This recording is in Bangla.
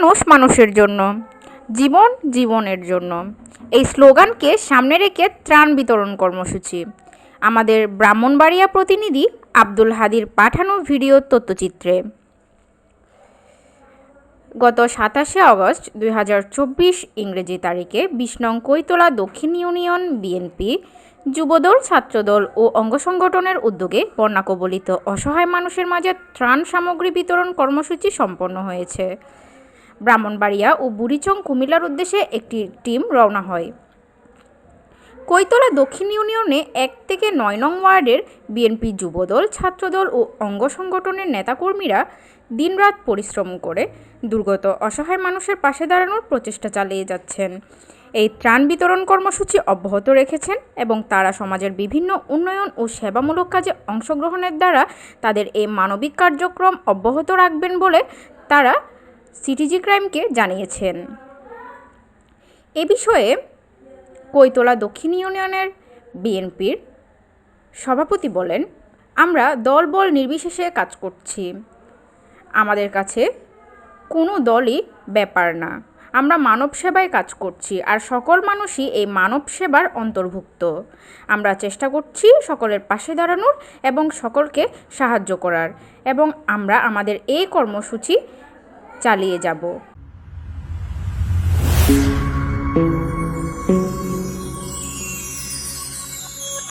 মানুষ মানুষের জন্য, জীবন জীবনের জন্য। এই স্লোগানকে সামনে রেখে ত্রাণ বিতরণ কর্মসূচি। আমাদের ব্রাহ্মণবাড়িয়া প্রতিনিধি আব্দুল হাদির পাঠানো ভিডিও তথ্যচিত্রে। গত সাতাশে আগস্ট দু হাজার চব্বিশ ইংরেজি তারিখে বিশ নং কৈতলা দক্ষিণ ইউনিয়ন বিএনপি যুবদল, ছাত্রদল ও অঙ্গ সংগঠনের উদ্যোগে বন্যা কবলিত অসহায় মানুষের মাঝে ত্রাণ সামগ্রী বিতরণ কর্মসূচি সম্পন্ন হয়েছে। ব্রাহ্মণবাড়িয়া ও বুড়িচং কুমিল্লার উদ্দেশ্যে একটি টিম রওনা হয়। কৈতলা দক্ষিণ ইউনিয়নে এক থেকে নয় নং ওয়ার্ডের বিএনপি যুবদল, ছাত্রদল ও অঙ্গ সংগঠনের নেতাকর্মীরা দিনরাত পরিশ্রম করে দুর্গত অসহায় মানুষের পাশে দাঁড়ানোর প্রচেষ্টা চালিয়ে যাচ্ছেন। এই ত্রাণ বিতরণ কর্মসূচি অব্যাহত রেখেছেন এবং তারা সমাজের বিভিন্ন উন্নয়ন ও সেবামূলক কাজে অংশগ্রহণের দ্বারা তাদের এই মানবিক কার্যক্রম অব্যাহত রাখবেন বলে তারা সিটিজি ক্রাইমকে জানিয়েছেন। এ বিষয়ে কৈতলা দক্ষিণ ইউনিয়নের বিএনপির সভাপতি বলেন, আমরা দলবল নির্বিশেষে কাজ করছি। আমাদের কাছে কোনো দলই ব্যাপার না। আমরা মানব সেবায় কাজ করছি আর সকল মানুষই এই মানব সেবার অন্তর্ভুক্ত। আমরা চেষ্টা করছি সকলের পাশে দাঁড়ানোর এবং সকলকে সাহায্য করার এবং আমরা আমাদের এই কর্মসূচি চালিয়ে যাব।